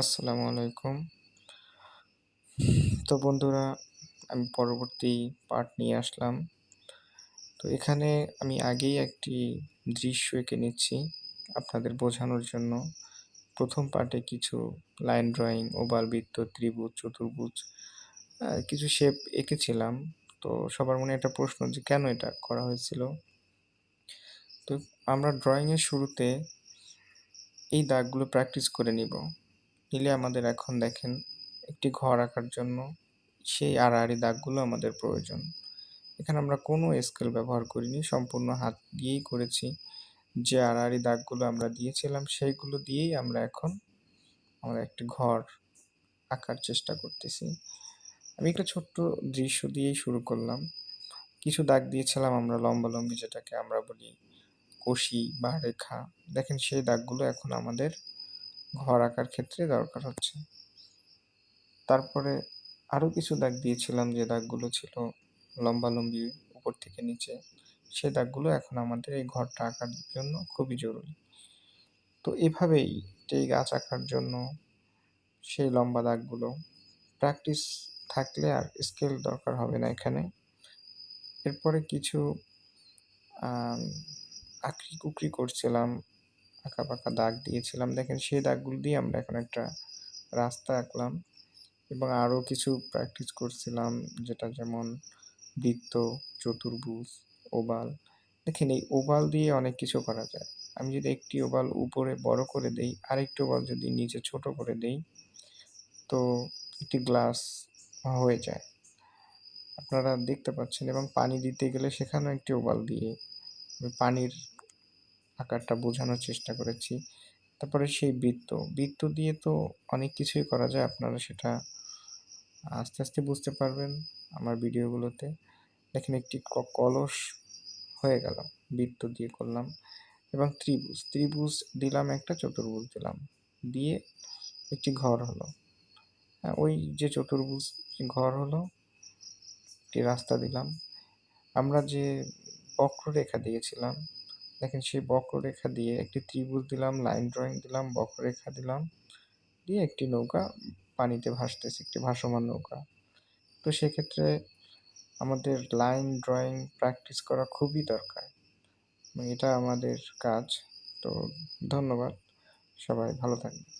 আসসালামু আলাইকুম। তো বন্ধুরা আমি পরবর্তী পার্ট নিয়ে আসলাম। তো এখানে আমি আগেই একটি দৃশ্য এঁকে নিচ্ছি আপনাদের বোঝানোর জন্য। প্রথম পার্টে কিছু লাইন ড্রয়িং, ওভাল, বৃত্ত, ত্রিভুজ, চতুর্ভুজ কিছু শেপ এঁকেছিলাম। তো সবার মনে একটা প্রশ্ন যে কেন এটা করা হয়েছিল? তো আমরা ড্রয়িংয়ের শুরুতে এই দাগগুলো প্র্যাকটিস করে নিব। নিলে আমাদের এখন দেখেন একটি ঘর আঁকার জন্য সেই আড়াআড়ি দাগগুলো আমাদের প্রয়োজন। এখানে আমরা কোনো স্কেল ব্যবহার করিনি, সম্পূর্ণ হাত দিয়েই করেছি। যে আড়াআড়ি দাগগুলো আমরা দিয়েছিলাম সেইগুলো দিয়েই আমরা এখন আমরা একটি ঘর আঁকার চেষ্টা করতেছি। আমি একটা ছোট্ট দৃশ্য দিয়েই শুরু করলাম। কিছু দাগ দিয়েছিলাম আমরা লম্বালম্বি যেটাকে আমরা বলি কষি বা রেখা। দেখেন সেই দাগগুলো এখন আমাদের ঘর আঁকার ক্ষেত্রে দরকার হচ্ছে। তারপরে আরও কিছু দাগ দিয়েছিলাম যে দাগগুলো ছিল লম্বালম্বি উপর থেকে নিচে। সে দাগগুলো এখন আমাদের এই ঘরটা আঁকার জন্য খুবই জরুরি। তো এভাবেই এই গাছ আঁকার জন্য সেই লম্বা দাগগুলো প্র্যাকটিস থাকলে আর স্কেল দরকার হবে না এখানে। এরপরে কিছু আঁকড়ি-কুকড়ি করছিলাম, আঁকা-বাঁকা দাগ দিয়েছিলাম। দেখেন সেই দাগগুলো দিয়ে আমরা এখন একটা রাস্তা আঁকলাম এবং আরও কিছু প্র্যাকটিস করছিলাম যেটা যেমন বৃত্ত, চতুর্ভুজ, ওভাল। দেখেন এই ওভাল দিয়ে অনেক কিছু করা যায়। আমি যদি একটি ওভাল উপরে বড় করে দেই, আরেকটি ওভাল যদি নিচে ছোট করে দেই, তো একটি গ্লাস হয়ে যায়। আপনারা দেখতে পাচ্ছেন এবং পানি দিতে গেলে সেখানেও একটি ওভাল দিয়ে পানির আকারটা বোঝানোর চেষ্টা করেছি। তারপরে সেই বৃত্ত, বৃত্ত দিয়ে তো অনেক কিছুই করা যায় আপনারা সেটা আস্তে, আস্তে বুঝতে পারবেন আমার ভিডিওগুলোতে। দেখেন একটি কলস হয়ে গেল বৃত্ত দিয়ে করলাম এবং ত্রিভুজ, ত্রিভুজ দিলাম একটা চতুর্ভুজ দিলাম দিয়ে একটি ঘর হলো। হ্যাঁ, ওই যে চতুর্ভুজ ঘর হলো একটি রাস্তা দিলাম। আমরা যে বক্ররেখা দিয়েছিলাম দেখেন সেই বক্ররেখা দিয়ে একটি ত্রিভুজ দিলাম, লাইন ড্রয়িং দিলাম, বক্ররেখা দিলাম দিয়ে একটি নৌকা পানিতে ভাসতেছে, একটি ভাসমান নৌকা। তো সেক্ষেত্রে আমাদের লাইন ড্রয়িং প্র্যাকটিস করা খুবই দরকার। এটা আমাদের কাজ। তো ধন্যবাদ। সবাই ভালো থাকবেন।